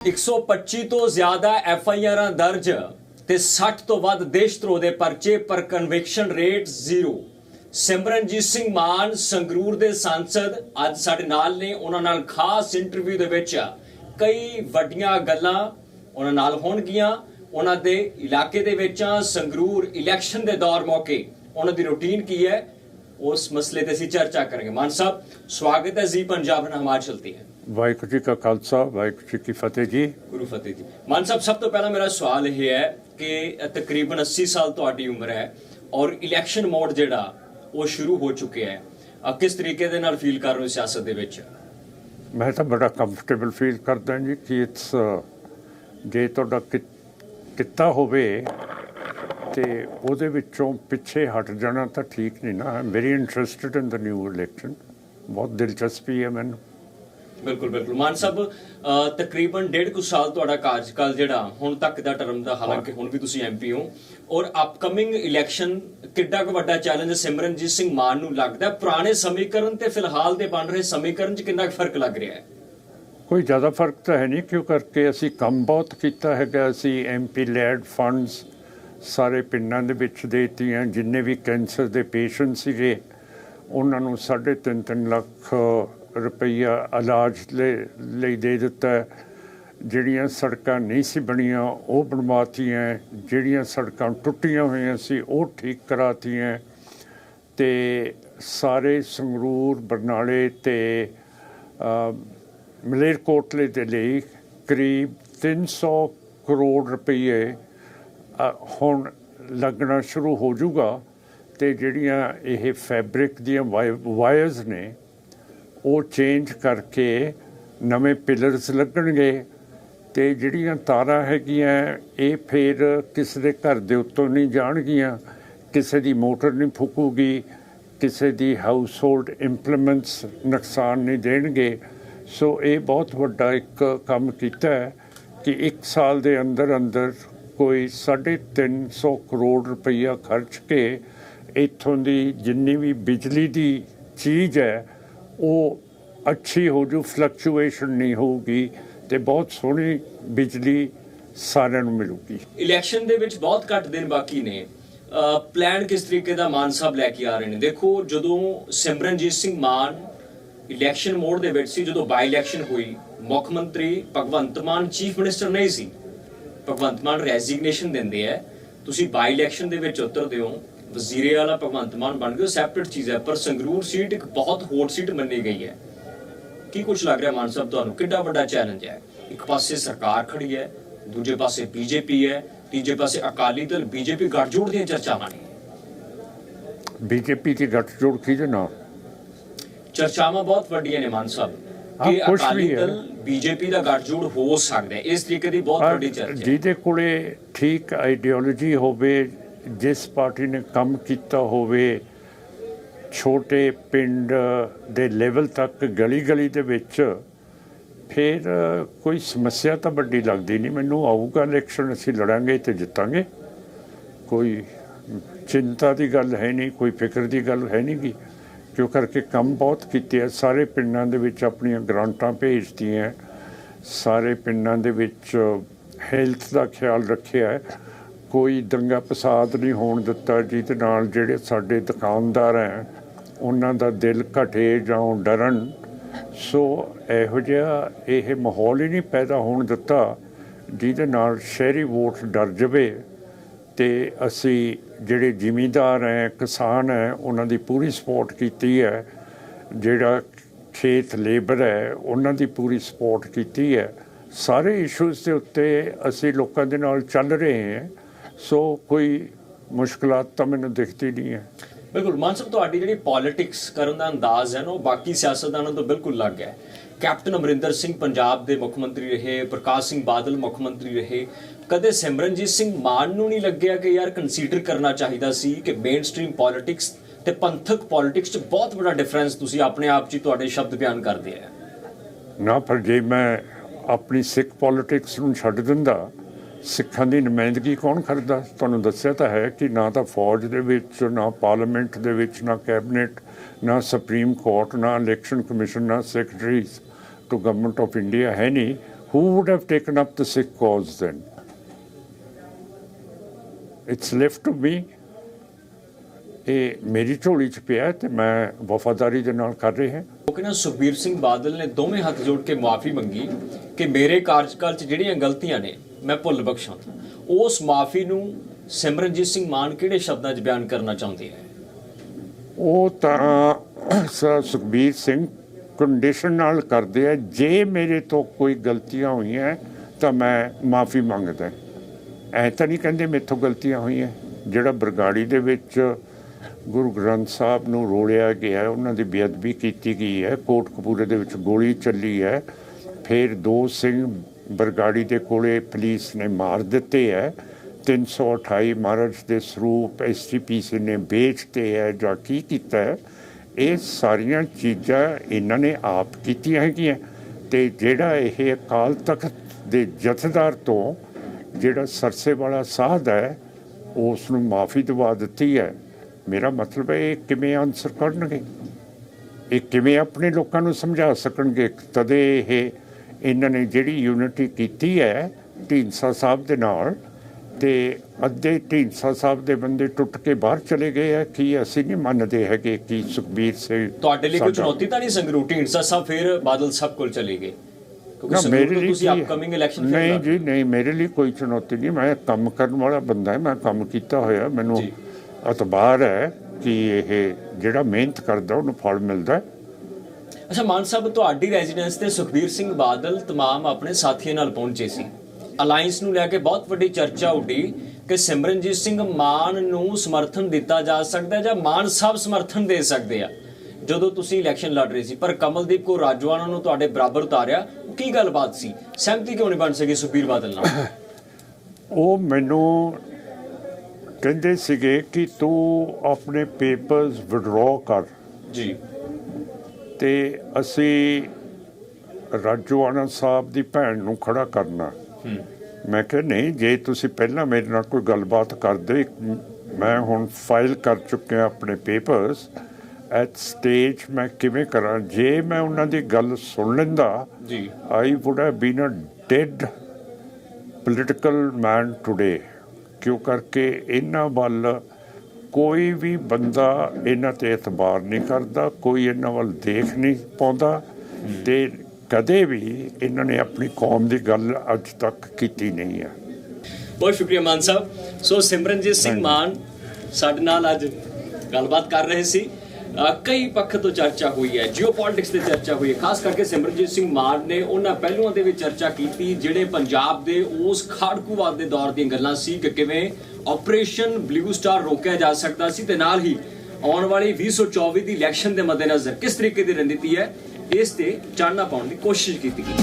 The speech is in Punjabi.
125 ਤੋਂ ਜ਼ਿਆਦਾ ਐਫ ਆਈ ਆਰਾਂ ਦਰਜ ਤੇ 60 ਤੋਂ ਵੱਧ ਦੇਸ਼ਧਰੋਹ ਦੇ ਪਰਚੇ ਪਰ conviction rate zero Simranjit Singh Mann Sangrur ਦੇ ਸੰਸਦ ਅੱਜ ਸਾਡੇ ਨਾਲ ਨੇ। ਉਹਨਾਂ ਨਾਲ ਖਾਸ ਇੰਟਰਵਿਊ ਦੇ ਵਿੱਚ ਕਈ ਵੱਡੀਆਂ ਗੱਲਾਂ ਉਹਨਾਂ ਨਾਲ ਹੋਣਗੀਆਂ। ਉਹਨਾਂ ਦੇ ਇਲਾਕੇ ਦੇ ਵਿੱਚ ਸੰਗਰੂਰ ਇਲੈਕਸ਼ਨ ਦੇ ਦੌਰ ਮੌਕੇ ਉਹਨਾਂ ਦੀ ਰੁਟੀਨ ਕੀ ਹੈ, ਉਸ ਮਸਲੇ ਤੇ ਅਸੀਂ ਚਰਚਾ ਕਰਾਂਗੇ। ਮਾਨ ਸਾਹਿਬ, ਸਵਾਗਤ ਹੈ ਜੀ, ਪੰਜਾਬ ਨਾਲ ਹਮਾਰ ਹੈ। ਵਾਹਿਗੁਰੂ ਜੀ ਕਾ ਖਾਲਸਾ ਵਾਹਿਗੁਰੂ ਜੀ ਕੀ ਫਤਿਹ ਜੀ ਗੁਰੂ ਫਤਿਹ ਜੀ ਮਾਨ ਸਾਹਿਬ ਸਭ ਤੋਂ ਪਹਿਲਾਂ ਮੇਰਾ ਸਵਾਲ ਇਹ ਹੈ ਕਿ ਤਕਰੀਬਨ 80 ਸਾਲ ਤੁਹਾਡੀ ਉਮਰ ਹੈ ਔਰ ਇਲੈਕਸ਼ਨ ਮੋਡ ਜਿਹੜਾ ਉਹ ਸ਼ੁਰੂ ਹੋ ਚੁੱਕਿਆ ਹੈ ਕਿਸ ਤਰੀਕੇ ਦੇ ਨਾਲ ਫੀਲ ਕਰ ਰਹੇ ਹੋ ਸਿਆਸਤ ਦੇ ਵਿੱਚ ਮੈਂ ਤਾਂ ਬੜਾ ਕੰਫਰਟੇਬਲ ਫੀਲ ਕਰਦਾ ਜੀ ਕਿ ਇਟਸ ਜੇ ਤੁਹਾਡਾ ਕਿੱਤਾ ਹੋਵੇ ਤੇ ਉਹਦੇ ਵਿੱਚੋਂ ਪਿੱਛੇ ਹਟ ਜਾਣਾ ਤਾਂ ਠੀਕ ਨਹੀਂ ਨਾ I'm very interested in the new election ਬਹੁਤ ਦਿਲਚਸਪੀ ਹੈ ਮੈਨੂੰ ਬਿਲਕੁਲ ਬਿਲਕੁਲ। ਮਾਨ ਸਾਹਿਬ ਤਕਰੀਬਨ ਡੇਢ ਕੁ ਸਾਲ ਤੁਹਾਡਾ ਕਾਰਜਕਾਲ ਜਿਹੜਾ ਹੁਣ ਤੱਕ ਦਾ ਟਰਮ ਦਾ ਹਾਲਾਂਕਿ ਹੁਣ ਵੀ ਤੁਸੀਂ ਐਮਪੀ ਹੋ ਔਰ ਅਪਕਮਿੰਗ ਇਲੈਕਸ਼ਨ ਕਿੱਡਾ ਕੁ ਵੱਡਾ ਚੈਲੰਜ ਸਿਮਰਨਜੀਤ ਸਿੰਘ ਮਾਨ ਨੂੰ ਲੱਗਦਾ? ਪੁਰਾਣੇ ਸਮੀਕਰਨ ਤੇ ਫਿਲਹਾਲ ਦੇ ਬਣ ਰਹੇ ਸਮੀਕਰਨ 'ਚ ਕਿੰਨਾ ਕੁ ਫ਼ਰਕ ਲੱਗ ਰਿਹਾ ਹੈ? ਕੋਈ ਜ਼ਿਆਦਾ ਫ਼ਰਕ ਤਾਂ ਹੈ ਨਹੀਂ ਕਿਉਂ ਕਰਕੇ ਅਸੀਂ ਕੰਮ ਬਹੁਤ ਕੀਤਾ ਹੈਗਾ ਅਸੀਂ ਐਮਪੀ ਲੈਡ ਫੰਡਸ ਸਾਰੇ ਪਿੰਡਾਂ ਦੇ ਵਿੱਚ ਦੇਤੀਆਂ ਜਿੰਨੇ ਵੀ ਕੈਂਸਰ ਦੇ ਪੇਸ਼ੈਂਟ ਸੀਗੇ ਉਹਨਾਂ ਨੂੰ 3.5 ਲੱਖ ਰੁਪਈਆ ਇਲਾਜ ਲਈ ਲਈ ਦੇ ਦਿੱਤਾ ਜਿਹੜੀਆਂ ਸੜਕਾਂ ਨਹੀਂ ਸੀ ਬਣੀਆਂ, ਉਹ ਬਣਵਾਤੀਆਂ ਜਿਹੜੀਆਂ ਸੜਕਾਂ ਟੁੱਟੀਆਂ ਹੋਈਆਂ ਸੀ, ਉਹ ਠੀਕ ਕਰਾਤੀਆਂ ਤੇ ਸਾਰੇ ਸੰਗਰੂਰ, ਬਰਨਾਲੇ ਤੇ ਮਲੇਰਕੋਟਲੇ ਦੇ ਲਈ ਕਰੀਬ 300 ਕਰੋੜ ਰੁਪਏ ਹੁਣ ਲੱਗਣਾ ਸ਼ੁਰੂ ਹੋ ਜਾਊਗਾ। ਤੇ ਜਿਹੜੀਆਂ ਇਹ ਫੈਬਰਿਕ ਦੀਆਂ ਵਾਇਰਸ ਨੇ ਉਹ ਚੇਂਜ ਕਰਕੇ ਨਵੇਂ ਪਿਲਰਸ ਲੱਗਣਗੇ ਤੇ ਜਿਹੜੀਆਂ ਤਾਰਾਂ ਹੈਗੀਆਂ, ਇਹ ਫਿਰ ਕਿਸੇ ਦੇ ਘਰ ਦੇ ਉੱਤੋਂ ਨਹੀਂ ਜਾਣਗੀਆਂ, ਕਿਸੇ ਦੀ ਮੋਟਰ ਨਹੀਂ ਫੁਕੂਗੀ, ਕਿਸੇ ਦੀ ਹਾਊਸ ਹੋਲਡ ਇੰਪਲੀਮੈਂਟਸ ਨੁਕਸਾਨ ਨਹੀਂ ਦੇਣਗੇ। ਸੋ ਇਹ ਬਹੁਤ ਵੱਡਾ ਇੱਕ ਕੰਮ ਕੀਤਾ ਹੈ ਕਿ ਇੱਕ ਸਾਲ ਦੇ ਅੰਦਰ ਅੰਦਰ ਕੋਈ 350 ਕਰੋੜ ਰੁਪਈਆ ਖਰਚ ਕੇ ਇੱਥੋਂ ਦੀ ਜਿੰਨੀ ਵੀ ਬਿਜਲੀ ਦੀ ਚੀਜ਼ ਹੈ ਉਹ ਅੱਛੀ ਹੋ ਜੂ ਫਲਕਚੁਏਸ਼ਨ ਨਹੀਂ ਹੋਊਗੀ ਤੇ ਬਹੁਤ ਸੋਹਣੀ ਬਿਜਲੀ ਸਾਰਿਆਂ ਨੂੰ ਮਿਲੂਗੀ। ਇਲੈਕਸ਼ਨ ਦੇ ਵਿੱਚ ਬਹੁਤ ਘੱਟ ਦਿਨ ਬਾਕੀ ਨੇ। ਪਲਾਨ ਕਿਸ ਤਰੀਕੇ ਦਾ ਮਾਨ ਸਾਹਿਬ ਲੈ ਕੇ ਆ ਰਹੇ ਨੇ? ਦੇਖੋ, ਜਦੋਂ ਸਿਮਰਨਜੀਤ ਸਿੰਘ ਮਾਨ ਇਲੈਕਸ਼ਨ ਮੋਡ ਦੇ ਵਿੱਚ ਸੀ, ਜਦੋਂ ਬਾਈ ਇਲੈਕਸ਼ਨ ਹੋਈ, ਮੁੱਖ ਮੰਤਰੀ ਭਗਵੰਤ ਮਾਨ ਚੀਫ ਮਿਨਿਸਟਰ ਨਹੀਂ ਸੀ। ਭਗਵੰਤ ਮਾਨ ਰੈਜ਼ਿਗਨੇਸ਼ਨ ਦਿੰਦੇ ਆ। ਤੁਸੀਂ ਬਾਈ ਇਲੈਕਸ਼ਨ ਦੇ ਵਿੱਚ ਉਤਰਦੇ ਹੋ। ਵਜ਼ੀਰੇ ਵਾਲਾ ਭਗਵੰਤ ਮਾਨ ਬਣ ਗਏ ਸੈਪਰੇਟ ਚੀਜ਼ ਹੈ ਪਰ ਸੰਗਰੂਰ ਸੀਟ ਇੱਕ ਬਹੁਤ ਹੌਟ ਸੀਟ ਮੰਨੀ ਗਈ ਹੈ। ਕੀ ਕੁਝ ਲੱਗ ਰਿਹਾ ਮਾਨ ਸਾਹਿਬ ਤੁਹਾਨੂੰ? ਕਿੰਨਾ ਵੱਡਾ ਚੈਲੰਜ ਹੈ। ਇੱਕ ਪਾਸੇ ਸਰਕਾਰ ਖੜੀ ਹੈ ਦੂਜੇ ਪਾਸੇ ਬੀਜੇਪੀ ਹੈ ਤੀਜੇ ਪਾਸੇ ਅਕਾਲੀ ਦਲ ਬੀਜੇਪੀ ਗੱਠਜੋੜ ਦੀਆਂ ਚਰਚਾਵਾਂ ਨੇ। ਬੀਜੇਪੀ ਦੀ ਗੱਠਜੋੜ ਕਿਹਦੇ ਨਾਲ? ਚਰਚਾਵਾਂ ਬਹੁਤ ਵੱਡੀਆਂ ਨੇ ਮਾਨ ਸਾਹਿਬ। ਕਿ ਅਕਾਲੀ। ਦਲ ਬੀਜੇਪੀ ਦਾ ਗੱਠਜੋੜ ਹੋ ਸਕਦਾ ਹੈ। ਇਸ ਤਰੀਕੇ ਦੀ ਬਹੁਤ ਵੱਡੀ ਚਰਚਾ ਜਿਹਦੇ ਕੋਲੇ ਠੀਕ ਆਈਡੀਓਲੋਜੀ ਹੋਵੇ ਜਿਸ ਪਾਰਟੀ ਨੇ ਕੰਮ ਕੀਤਾ ਹੋਵੇ, ਛੋਟੇ ਪਿੰਡ ਦੇ ਲੈਵਲ ਤੱਕ ਗਲੀ ਗਲੀ ਦੇ ਵਿੱਚ, ਫਿਰ ਕੋਈ ਸਮੱਸਿਆ ਤਾਂ ਵੱਡੀ ਲੱਗਦੀ ਨਹੀਂ। ਮੈਨੂੰ ਆਊਗਾ ਇਲੈਕਸ਼ਨ ਅਸੀਂ ਲੜਾਂਗੇ ਤੇ ਜਿੱਤਾਂਗੇ। ਕੋਈ ਚਿੰਤਾ ਦੀ ਗੱਲ ਹੈ ਨਹੀਂ, ਕੋਈ ਫਿਕਰ ਦੀ ਗੱਲ ਹੈ ਨਹੀਂ ਗੀ। ਕਿਉਂ ਕਰਕੇ ਕੰਮ ਬਹੁਤ ਕੀਤੇ ਆ। ਸਾਰੇ ਪਿੰਡਾਂ ਦੇ ਵਿੱਚ ਆਪਣੀਆਂ ਗ੍ਰਾਂਟਾਂ ਭੇਜਤੀਆਂ। ਸਾਰੇ ਪਿੰਡਾਂ ਦੇ ਵਿੱਚ ਹੈਲਥ ਦਾ ਖਿਆਲ ਰੱਖਿਆ ਹੈ। ਕੋਈ ਦੰਗਾ ਫਸਾਦ ਨਹੀਂ ਹੋਣ ਦਿੱਤਾ ਜਿਹਦੇ ਨਾਲ ਜਿਹੜੇ ਸਾਡੇ ਦੁਕਾਨਦਾਰ ਹੈ, ਉਹਨਾਂ ਦਾ ਦਿਲ ਘਟੇ ਜਾਂ ਉਹ ਡਰਨ, ਸੋ ਇਹੋ ਜਿਹਾ ਇਹ ਮਾਹੌਲ ਹੀ ਨਹੀਂ ਪੈਦਾ ਹੋਣ ਦਿੱਤਾ, ਜਿਹਦੇ ਨਾਲ ਸ਼ਹਿਰੀ ਵੋਟ ਡਰ ਜਾਵੇ, ਤੇ ਅਸੀਂ ਜਿਹੜੇ ਜ਼ਿਮੀਂਦਾਰ ਹੈ, ਕਿਸਾਨ ਹੈ, ਉਹਨਾਂ ਦੀ ਪੂਰੀ ਸਪੋਰਟ ਕੀਤੀ ਹੈ, ਜਿਹੜਾ ਖੇਤ ਲੇਬਰ ਹੈ, ਉਹਨਾਂ ਦੀ ਪੂਰੀ ਸਪੋਰਟ ਕੀਤੀ ਹੈ। ਸਾਰੇ ਇਸ਼ੂਜ਼ ਦੇ ਉੱਤੇ ਅਸੀਂ ਲੋਕਾਂ ਦੇ ਨਾਲ ਚੱਲ ਰਹੇ ਹਾਂ। ਸੋ ਕੋਈ ਮੁਸ਼ਕਲਾਂ ਤਾਂ ਮੈਨੂੰ ਦਿਖਦੀ ਨਹੀਂ ਹੈ। ਬਿਲਕੁਲ ਮਾਨ ਸਾਹਿਬ ਤੁਹਾਡੀ ਜਿਹੜੀ ਪੋਲਿਟਿਕਸ ਕਰਨ ਦਾ ਅੰਦਾਜ਼ ਹੈ ਨਾ ਉਹ ਬਾਕੀ ਸਿਆਸਤਦਾਨਾਂ ਤੋਂ ਬਿਲਕੁਲ ਅਲੱਗ ਹੈ। ਕੈਪਟਨ ਅਮਰਿੰਦਰ ਸਿੰਘ ਪੰਜਾਬ ਦੇ ਮੁੱਖ ਮੰਤਰੀ ਰਹੇ ਪ੍ਰਕਾਸ਼ ਸਿੰਘ ਬਾਦਲ ਮੁੱਖ ਮੰਤਰੀ ਰਹੇ। ਕਦੇ ਸਿਮਰਨਜੀਤ ਸਿੰਘ ਮਾਨ ਨੂੰ ਨਹੀਂ ਲੱਗਿਆ ਕਿ ਯਾਰ ਕੰਸੀਡਰ ਕਰਨਾ ਚਾਹੀਦਾ ਸੀ ਕਿ ਮੇਨ ਸਟ੍ਰੀਮ ਪੋਲਿਟਿਕਸ ਤੇ ਪੰਥਕ ਪੋਲਿਟਿਕਸ 'ਚ ਬਹੁਤ ਵੱਡਾ ਡਿਫਰੈਂਸ ਤੁਸੀਂ ਆਪਣੇ ਆਪ 'ਚ ਤੁਹਾਡੇ ਸ਼ਬਦ ਬਿਆਨ ਕਰਦੇ ਆ। ਨਾ ਪਰ ਜੇ ਮੈਂ ਆਪਣੀ ਸਿੱਖ ਪੋਲਿਟਿਕਸ ਨੂੰ ਛੱਡ ਦਿੰਦਾ ਸਿੱਖਾਂ ਦੀ ਨੁਮਾਇੰਦਗੀ ਕੌਣ ਕਰਦਾ ਤੁਹਾਨੂੰ ਦੱਸਿਆ ਤਾਂ ਹੈ ਕਿ ਨਾ ਤਾਂ ਫੌਜ ਦੇ ਵਿੱਚ, ਨਾ ਪਾਰਲੀਮੈਂਟ ਦੇ ਵਿੱਚ, ਨਾ ਕੈਬਨਿਟ, ਨਾ ਸੁਪਰੀਮ ਕੋਰਟ, ਨਾ ਇਲੈਕਸ਼ਨ ਕਮਿਸ਼ਨ, ਨਾ secretaries to government of India ਹੈ ਨਹੀਂ who would have taken up the Sikh cause then? It's left to me. ਇਹ ਮੇਰੀ ਝੋਲੀ ਚ ਪਿਆ ਤੇ ਮੈਂ ਵਫਾਦਾਰੀ ਦੇ ਨਾਲ ਕਰ ਰਿਹਾ ਉਹ ਕਹਿੰਦਾ ਸੁਖਬੀਰ ਸਿੰਘ ਬਾਦਲ ਨੇ ਦੋਵੇਂ ਹੱਥ ਜੋੜ ਕੇ ਮਾਫੀ ਮੰਗੀ ਕਿ ਮੇਰੇ ਕਾਰਜਕਾਲ 'ਚ ਜਿਹੜੀਆਂ ਗਲਤੀਆਂ ਨੇ ਮੈਂ ਭੁੱਲ ਬਖਸ਼ਾਂ। ਉਸ ਮਾਫੀ ਨੂੰ ਸਿਮਰਨਜੀਤ ਸਿੰਘ ਮਾਨ ਕਿਹੜੇ ਸ਼ਬਦਾਂ 'ਚ ਬਿਆਨ ਕਰਨਾ ਚਾਹੁੰਦੇ ਹੈ ਉਹ ਤਾਂ ਸਰ ਸੁਖਬੀਰ ਸਿੰਘ ਕੰਡੀਸ਼ਨ ਨਾਲ ਕਰਦੇ ਆ। ਜੇ ਮੇਰੇ ਤੋਂ ਕੋਈ ਗਲਤੀਆਂ ਹੋਈਆਂ, ਤਾਂ ਮੈਂ ਮਾਫੀ ਮੰਗਦਾ। ਐ ਤਾਂ ਨਹੀਂ ਕਹਿੰਦੇ ਮੇਥੋਂ ਗਲਤੀਆਂ ਹੋਈਆਂ। ਜਿਹੜਾ ਬਰਗਾੜੀ ਦੇ ਵਿੱਚ ਗੁਰੂ ਗ੍ਰੰਥ ਸਾਹਿਬ ਨੂੰ ਰੋਲਿਆ ਗਿਆ, ਉਹਨਾਂ ਦੀ ਬੇਅਦਬੀ ਕੀਤੀ ਗਈ ਹੈ। ਕੋਟਕਪੂਰੇ ਦੇ ਵਿੱਚ ਗੋਲੀ ਚੱਲੀ ਹੈ। ਫਿਰ ਦੋ ਸਿੰਘ ਬਰਗਾੜੀ ਦੇ ਕੋਲੇ ਪੁਲਿਸ ਨੇ ਮਾਰ ਦਿੱਤੇ ਹੈ। 328 ਮਾਰਚ ਦੇ ਸਰੂਪ ਐਸਟੀਪੀਸੀ ਨੇ ਵੇਚਤੇ ਹੈ ਜਾਂ ਕੀ ਕੀਤਾ ਹੈ। ਇਹ ਸਾਰੀਆਂ ਚੀਜ਼ਾਂ ਇਹਨਾਂ ਨੇ ਆਪ ਕੀਤੀਆਂ ਹੈਗੀਆਂ। ਤੇ ਜਿਹੜਾ ਇਹ ਅਕਾਲ ਤਖਤ ਦੇ ਜਥੇਦਾਰ ਤੋਂ ਜਿਹੜਾ ਸਰਸੇ ਵਾਲਾ ਸਾਧ ਹੈ, ਉਸ ਨੂੰ ਮਾਫੀ ਦਵਾ ਦਿੱਤੀ ਹੈ। ਮੇਰਾ ਮਤਲਬ ਹੈ ਇਹ ਕਿਵੇਂ ਆਨਸਰ ਕਰਨਗੇ? ਇਹ ਕਿਵੇਂ ਆਪਣੇ ਲੋਕਾਂ ਨੂੰ ਸਮਝਾ ਸਕਣਗੇ? ਤਦੇ ਇਹ ਇਹਨਾਂ ਨੇ ਜਿਹੜੀ ਯੂਨਿਟੀ ਕੀਤੀ ਹੈ ਢੀਂਡਸਾ ਸਾਹਿਬ ਦੇ ਨਾਲ ਤੇ ਅੱਧੇ ਢੀਂਡਸਾ ਸਾਹਿਬ ਦੇ ਬੰਦੇ ਟੁੱਟ ਕੇ ਬਾਹਰ ਚਲੇ ਗਏ ਆ ਕਿ ਅਸੀਂ ਨਹੀਂ ਮੰਨਦੇ ਹੈਗੇ ਕਿ ਸੁਖਬੀਰ ਸਿੰਘ ਤੁਹਾਡੇ ਲਈ ਕੋਈ ਚੁਣੌਤੀ ਤਾਂ ਨਹੀਂ ਸੰਗਰੂਰ ਢੀਂਡਸਾ ਸਾਹਿਬ ਫਿਰ ਬਾਦਲ ਸਾਹਿਬ ਕੋਲ ਚਲੇ ਗਏ ਕਿਉਂਕਿ ਮੇਰੇ ਲਈ ਤੁਸੀਂ ਅਪਕਮਿੰਗ ਇਲੈਕਸ਼ਨ ਨਹੀਂ ਜੀ ਨਹੀਂ ਮੇਰੇ ਲਈ ਕੋਈ ਚੁਣੌਤੀ ਨਹੀਂ ਮੈਂ ਕੰਮ ਕਰਨ ਵਾਲਾ ਬੰਦਾ ਹਾਂ ਮੈਂ ਕੰਮ ਕੀਤਾ ਹੋਇਆ ਮੈਨੂੰ ਜੀ। ਇਤਬਾਰ ਹੈ ਕਿ ਇਹ ਜਿਹੜਾ ਮਿਹਨਤ ਕਰਦਾ ਉਹਨੂੰ ਫਲ ਮਿਲਦਾ ਹੈ। ਅੱਛਾ ਮਾਨ ਸਾਹਿਬ ਤੁਹਾਡੀ ਰੈਜ਼ੀਡੈਂਸ ਤੇ ਸੁਖਬੀਰ ਸਿੰਘ ਬਾਦਲ तमाम ਆਪਣੇ ਸਾਥੀਆਂ ਨਾਲ ਪਹੁੰਚੇ ਸੀ ਅਲਾਈਅੰਸ ਨੂੰ ਲੈ ਕੇ ਬਹੁਤ ਵੱਡੀ ਚਰਚਾ ਉੱਡੀ ਕਿ ਸਿਮਰਨਜੀਤ ਸਿੰਘ ਮਾਨ ਨੂੰ ਸਮਰਥਨ ਦਿੱਤਾ ਜਾ ਸਕਦਾ ਹੈ ਜਾਂ ਮਾਨ ਸਾਹਿਬ ਸਮਰਥਨ ਦੇ ਸਕਦੇ ਆ ਜਦੋਂ ਤੁਸੀਂ ਇਲੈਕਸ਼ਨ ਲੜ ਰਹੇ ਸੀ ਪਰ ਕਮਲਦੀਪ ਕੋ ਰਾਜਵਾਨਾ ਨੂੰ ਤੁਹਾਡੇ ਬਰਾਬਰ ਉਤਾਰਿਆ ਉਹ ਕੀ ਗੱਲਬਾਤ ਸੀ ਸਹਿਮਤੀ ਕਿਉਂ ਨਹੀਂ ਬਣ ਸਕੀ ਸੁਖਬੀਰ ਬਾਦਲ ਨਾਲ ਉਹ ਮੈਨੂੰ ਕਹਿੰਦੇ ਸੀਗੇ ਕਿ ਤੂੰ ਆਪਣੇ ਪੇਪਰਸ ਵਿਡਰਾਅ ਕਰ ਜੀ ਤੇ ਅਸੀਂ ਰਾਜੋਆਣਾ ਸਾਹਿਬ ਦੀ ਭੈਣ ਨੂੰ ਖੜਾ ਕਰਨਾ। ਮੈਂ ਕਿਹਾ ਨਹੀਂ ਜੇ ਤੁਸੀਂ ਪਹਿਲਾਂ ਮੇਰੇ ਨਾਲ ਕੋਈ ਗੱਲਬਾਤ ਕਰਦੇ ਮੈਂ ਹੁਣ ਫਾਈਲ ਕਰ ਚੁੱਕਿਆ ਆਪਣੇ ਪੇਪਰਸ ਐਟ ਸਟੇਜ ਮੈਂ ਕਿਵੇਂ ਕਰਾਂ? ਜੇ ਮੈਂ ਉਹਨਾਂ ਦੀ ਗੱਲ ਸੁਣ ਲੈਂਦਾ ਜੀ। I would have been a dead political man today ਕਿਉਂ ਕਰਕੇ ਇਹਨਾਂ ਵੱਲ ਕੋਈ ਵੀ ਬੰਦਾ ਇਹਨਾਂ ਤੇ ਇਤਬਾਰ ਨਹੀਂ ਕਰਦਾ ਕੋਈ ਇਹਨਾਂ ਵੱਲ ਦੇਖ ਨਹੀਂ ਪਾਉਂਦਾ ਤੇ ਕਦੇ ਵੀ ਇਹਨਾਂ ਨੇ ਆਪਣੀ ਕੌਮ ਦੀ ਗੱਲ ਅੱਜ ਤੱਕ ਕੀਤੀ ਨਹੀਂ ਹੈ ਬਹੁਤ ਸ਼ੁਕਰੀਆ ਮਾਨ ਸਾਹਿਬ। ਸੋ ਸਿਮਰਨਜੀਤ ਸਿੰਘ। ਮਾਨ ਸਾਡੇ ਨਾਲ ਅੱਜ ਗੱਲਬਾਤ ਕਰ ਰਹੇ ਸੀ। ਕਈ ਪੱਖ ਤੋਂ ਚਰਚਾ ਹੋਈ ਹੈ ਜੀਓਪੋਲਿਟਿਕਸ ਤੇ ਚਰਚਾ ਹੋਈ ਹੈ, ਖਾਸ ਕਰਕੇ ਸਿਮਰਨਜੀਤ ਸਿੰਘ ਮਾਨ ਨੇ ਉਹਨਾਂ ਪਹਿਲੂਆਂ ਦੇ ਵਿੱਚ ਚਰਚਾ ਕੀਤੀ, ਜਿਹੜੇ ਪੰਜਾਬ ਦੇ ਉਸ ਖਾੜਕੂਵਾਦ ਦੇ ਦੌਰ ਦੀਆਂ ਗੱਲਾਂ ਸੀ ਕਿ ਕਿਵੇਂ ਆਪਰੇਸ਼ਨ ਬਲੂ ਸਟਾਰ ਰੋਕਿਆ ਜਾ ਸਕਦਾ ਸੀ ਤੇ ਨਾਲ ਹੀ ਆਉਣ ਵਾਲੀ 2024 ਦੀ ਇਲੈਕਸ਼ਨ ਦੇ ਮੱਦੇਨਜ਼ਰ ਕਿਸ ਤਰੀਕੇ ਦੀ ਰਣਨੀਤੀ ਹੈ, ਇਸ ਤੇ ਚਾਨਣਾ ਪਾਉਣ ਦੀ ਕੋਸ਼ਿਸ਼ ਕੀਤੀ ਗਈ।